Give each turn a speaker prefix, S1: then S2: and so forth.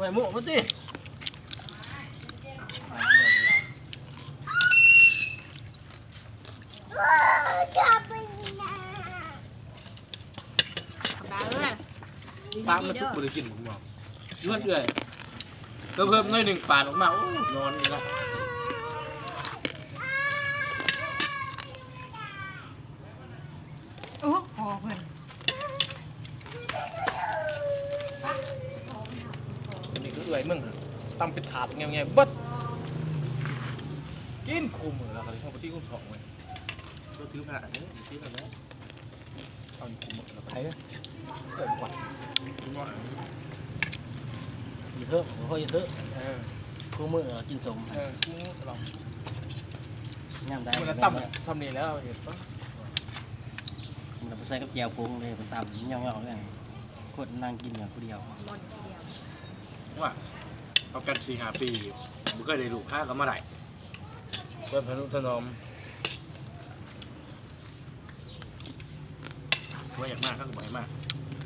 S1: ไม่หมูมาดิ
S2: ตาเอ้ย
S1: ปลามันชุบบริกินผมบอกเลือดเอื่อยก็เพิ่มหน่อยหนึ่งปาดออกมาโอ้นอนอีกแล้ว
S2: โอ้พอเพิ่น
S1: อันนี้ก็เอื่อยมึงเหรอตำเป็นถาดเงี้ยๆเบิดกินคู่มือแล้วก็เลยเข้าไปที่กุ้งสองเลยก็ถือผ่าเนี่ยถือผ่าแล้วเอาอยู่คู่มือแล้วไปเลยเกิดกว่าคุณว่า
S3: อย่าเถอะโอ้ยอย่าเถอะ
S1: เออ
S3: คู่มือกินสม
S1: เออกุ้งลอง
S3: ย่างได้
S1: มันต่ำซ้ำนี่แล้วเห็นปะ
S3: มันไปใส่กับแจวปรุงเลยมันต่ำย่องๆเลยคนนั่งกินอย่างคนเดียว
S1: ว่าเอากันสี่หาปีผมเคยได้ลูกค้าก็มาได้เพิ่มพนุถนอมว่าอยากมากก็บ่อยมาก